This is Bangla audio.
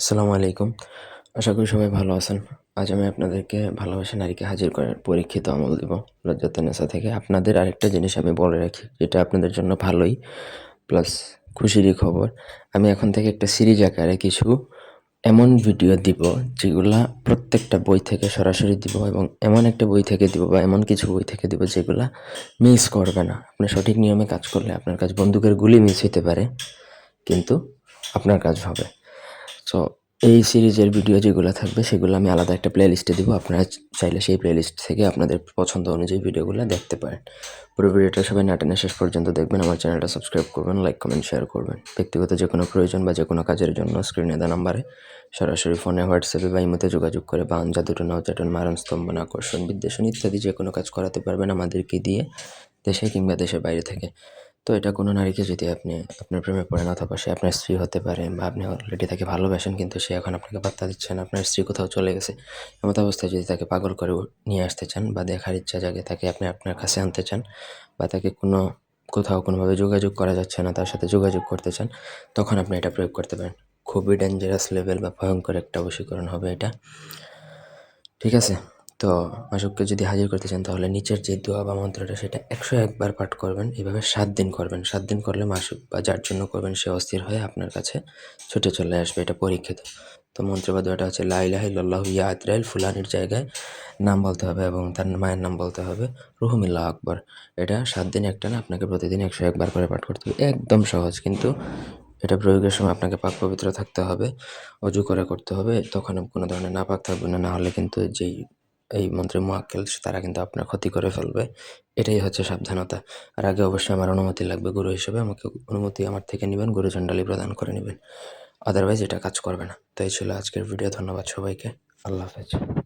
আসসালামু আলাইকুম। আশা করি সবাই ভালো আছেন। আজ আমি আপনাদেরকে ভালোবাসা নারীকে হাজির করার পরীক্ষিত আমল দিব। লজ্জাতে নেশা থেকে আপনাদের আরেকটা জিনিস আমি বলে রাখি, যেটা আপনাদের জন্য ভালোই। প্লাস খুশিরই খবর, আমি এখন থেকে একটা সিরিজ আকারে কিছু এমন ভিডিও দিব, যেগুলা প্রত্যেকটা বই থেকে সরাসরি দিব এবং এমন একটা বই থেকে দিব বা এমন কিছু বই থেকে দিব যেগুলা মিস করবে না। আপনি সঠিক নিয়মে কাজ করলে আপনার কাজ বন্দুকের গুলি মিস হতে পারে, কিন্তু আপনার কাজ হবে। সো এই সিরিজের ভিডিও যেগুলো থাকবে, সেগুলো আমি আলাদা একটা প্লে লিস্টে দেবো। আপনারা চাইলে সেই প্লে লিস্ট থেকে আপনাদের পছন্দ অনুযায়ী ভিডিওগুলো দেখতে পারেন। পুরো ভিডিওটা সবাই নাটেনে শেষ পর্যন্ত দেখবেন। আমার চ্যানেলটা সাবস্ক্রাইব করবেন লাইক কমেন্ট শেয়ার করবেন। ব্যক্তিগত যে কোনো প্রয়োজন বা যে কোনো কাজের জন্য স্ক্রিনে দেওয়া নাম্বারে সরাসরি ফোনে হোয়াটসঅ্যাপে বা ইমোতে যোগাযোগ করে বান জাদুটন নৌচাটন মারণ স্তম্ভন আকর্ষণ বিদ্বেষণ ইত্যাদি যে কোনো কাজ করাতে পারবেন আমাদেরকে দিয়ে দেশে কিংবা দেশের বাইরে থেকে। তো এটা কোনো নারীকে যদি আপনি আপনার প্রেমে পড়েন অথবা সে আপনার স্ত্রী হতে পারে বা আপনি অলরেডি তাকে ভালোবাসেন কিন্তু সে এখন আপনাকে বার্তা দিচ্ছে না, আপনার স্ত্রী কোথাও চলে গেছে এমত অবস্থায় যদি তাকে পাগল করে নিয়ে আসতে চান বা দেখার ইচ্ছা জাগে তাকে আপনি আপনার কাছে আনতে চান বা তাকে কোনো, কোথাও কোনোভাবে যোগাযোগ করা যাচ্ছে না, তার সাথে যোগাযোগ করতে চান, তখন আপনি এটা প্রয়োগ করতে পারেন। খুবই ডেঞ্জারাস লেভেল বা ভয়ঙ্কর একটা বশীকরণ হবে এটা। ঠিক আছে? তো মাসুককে যদি হাজির করতে চান, তাহলে নিচের যে দোয়া বা মন্ত্রটা, সেটা একশো একবার পাঠ করবেন। এভাবে সাত দিন করবেন। সাত দিন করলে মাসুক বা যার জন্য করবেন, সে অস্থির হয়ে আপনার কাছে ছুটে চলে আসবে। এটা পরীক্ষিত। তো মন্ত্র বা দোয়াটা হচ্ছে লাইলাহিল্লাহ ইয়া আতরাইল ফুলানির জায়গায় নাম বলতে হবে এবং তার মায়ের নাম বলতে হবে রুহমিল্লা আকবর। এটা সাত দিন একটা না, আপনাকে প্রতিদিন একশো একবার করে পাঠ করতে হবে। একদম সহজ, কিন্তু এটা প্রয়োগের সময় আপনাকে পাক পবিত্র থাকতে হবে, অজু করে করতে হবে। তখন কোনো ধরনের না নাপাক থাকবে না না হলে কিন্তু যেই এই মন্ত্রী মোয়াক্কেল তারা কিন্তু আপনার ক্ষতি করে ফেলবে। এটাই হচ্ছে সাবধানতা। আর আগে অবশ্যই আমার অনুমতি লাগবে গুরু হিসেবে, আমাকে অনুমতি আমার থেকে নেবেন, গুরু চণ্ডালি প্রদান করে নেবেন। আদারওয়াইজ এটা কাজ করবে না। তাই ছিল আজকের ভিডিও ধন্যবাদ সবাইকে। আল্লাহ হাফেজ।